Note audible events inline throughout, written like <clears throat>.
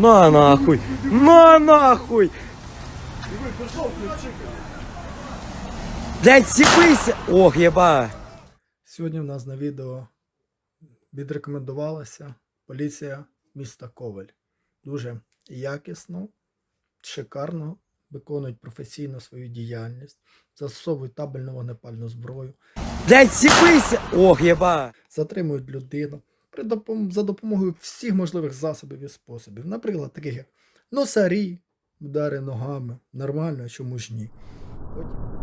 На нахуй! На нахуй! Блять, сіпися! Ох, єба! Сьогодні в нас на відео відрекомендувалася поліція міста Коваль. Дуже якісно, шикарно виконують професійно свою діяльність, застосовують табельну вогнепальну зброю, Блять, сіпися! Ох, єба! затримують людину при допом- за допомогою всіх можливих засобів і способів. Наприклад, таких як носарі, удари ногами. Нормально, а чому ж ні. Потім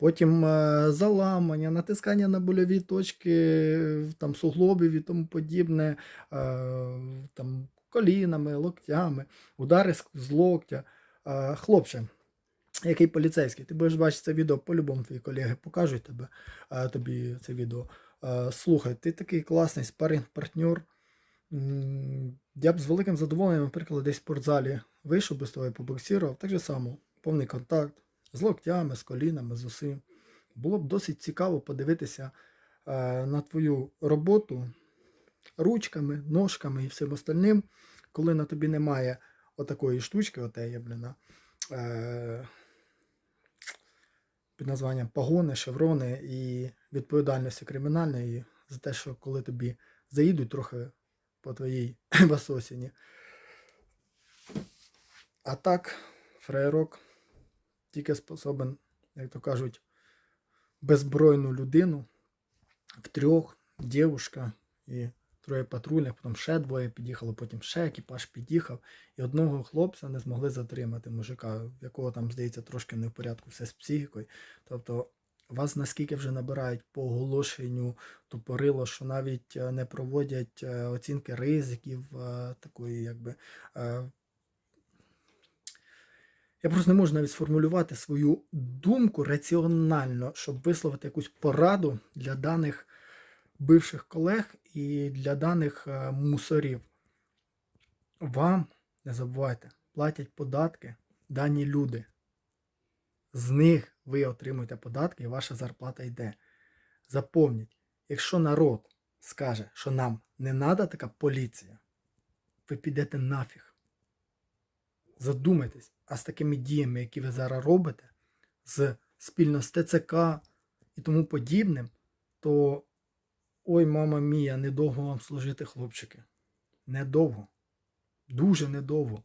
Потім е, заламання, натискання на больові точки там, суглобів і тому подібне, е, там, колінами, локтями, удари з, з локтя. Е, хлопче, який поліцейський, ти будеш бачити це відео, по-любому твої колеги покажуть тебе, е, тобі це відео. Е, слухай, ти такий класний спаринг-партнер. Я б з великим задоволенням, наприклад, десь в спортзалі вийшов би з тобою побоксірував, так же само, повний контакт з локтями, з колінами, з усім. Було б досить цікаво подивитися е, на твою роботу ручками, ножками і всім остальним, коли на тобі немає отакої штучки, отеє, бліна, е, під названням погони, шеврони і відповідальності кримінальної за те, що коли тобі заїдуть трохи по твоїй <clears throat> басосіні. А так, фраєрок тільки способен, як то кажуть, беззбройну людину в трьох, дівушка і троє патрульних, потім ще двоє під'їхало, потім ще екіпаж під'їхав, і одного хлопця не змогли затримати мужика, якого там, здається, трошки не в порядку все з психікою. Тобто вас наскільки вже набирають по оголошенню тупорило, що навіть е, не проводять е, оцінки ризиків, е, такої, якби. я просто не можу навіть сформулювати свою думку раціонально, щоб висловити якусь пораду для даних бивших колег і для даних е, мусорів. Вам, не забувайте, платять податки дані люди. З них ви отримуєте податки і ваша зарплата йде. Запомніть, якщо народ скаже, що нам не треба така поліція, ви підете нафіг. Задумайтесь, а з такими діями, які ви зараз робите, з спільно з ТЦК і тому подібним, то ой, мама мія, недовго вам служити, хлопчики. Недовго. Дуже недовго.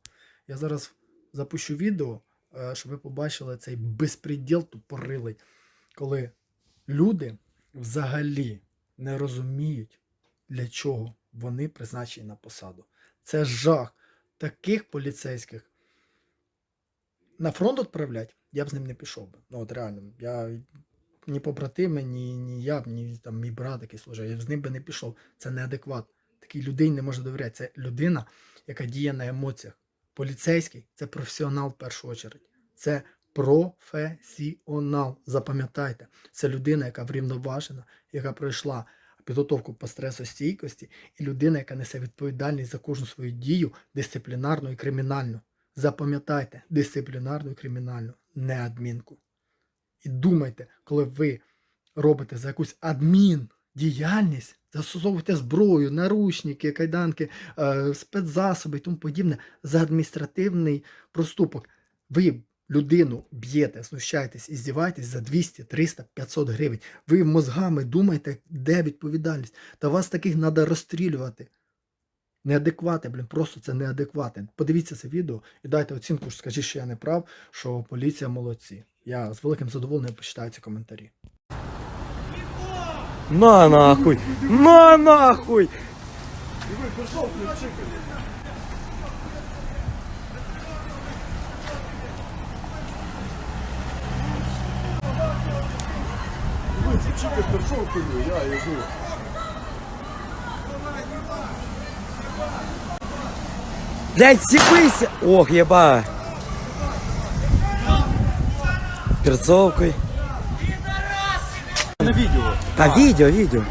Я зараз запущу відео, е, щоб ви побачили цей безпреділ тупорилий, коли люди взагалі не розуміють, для чого вони призначені на посаду. Це жах. Таких поліцейських на фронт відправлять, я б з ним не пішов би. Ну от реально, я ні побратими, ні, ні я, ні там мій брат, який служив, я з ним би не пішов. Це неадекват. Такій людині не можна довіряти. Це людина, яка діє на емоціях. Поліцейський це професіонал в першу чергу. Це професіонал. Запам'ятайте, це людина, яка врівноважена, яка пройшла підготовку по стресостійкості, і людина, яка несе відповідальність за кожну свою дію дисциплінарну і кримінальну. Запам'ятайте дисциплінарну і кримінальну, не адмінку. І думайте, коли ви робите за якусь адміндіяльність, застосовуєте зброю, наручники, кайданки, е, спецзасоби і тому подібне за адміністративний проступок. Ви людину б'єте, знущаєтесь і здіваєтесь за 200, 300, 500 гривень. Ви мозгами думаєте, де відповідальність. Та вас таких треба розстрілювати. Неадеквати, блін, просто це неадекватне. Подивіться це відео і дайте оцінку, скажіть, що я не прав, що поліція молодці. Я з великим задоволенням почитаю ці коментарі. На нахуй! На нахуй! Я йду. Блять, сіпися! Ох, єба! Перцовкою. На відео. Та відео, відео.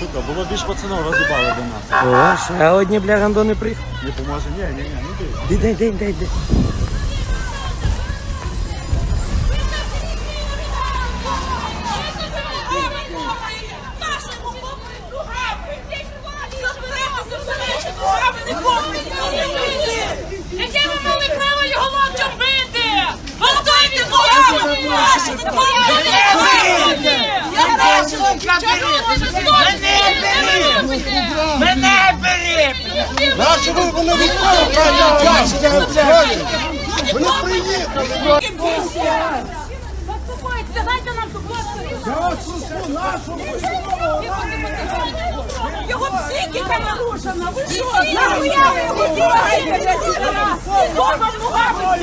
Сука, було більш пацанов розібали до нас. О, ще одні, бля, гандони приїхали. Не поможе, ні, ні, ні, не бій. Дай, дай, дай, дай. Мене бери! Наші ви Вони приїхали. Подступайте, дайте нам Його психіка нарушена. Ви що? Нахуя вам ногами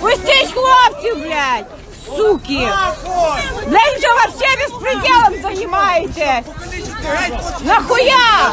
Пустіть хлопців, блядь! Суки! Блядь, вже вообще беспределом занимаетесь! Нахуя?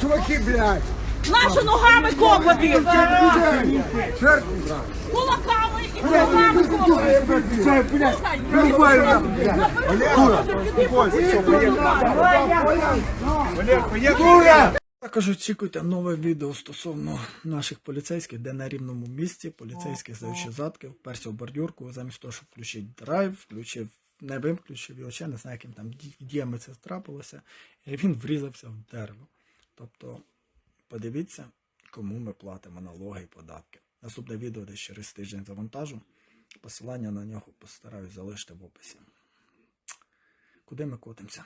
Чуваки, блядь. Нашу ногами копати! Кулаками і ногами копати! Також очікуйте нове відео стосовно наших поліцейських, де на рівному місці поліцейський здаючи задки, вперся в бордюрку, замість того, щоб включити драйв, включив, не виключив його, ще не знаю, яким там ді- діями це трапилося, і він врізався в дерево. Тобто, подивіться, кому ми платимо налоги і податки. Наступне відео десь через тиждень завантажу. Посилання на нього постараюсь залишити в описі. Куди ми котимося?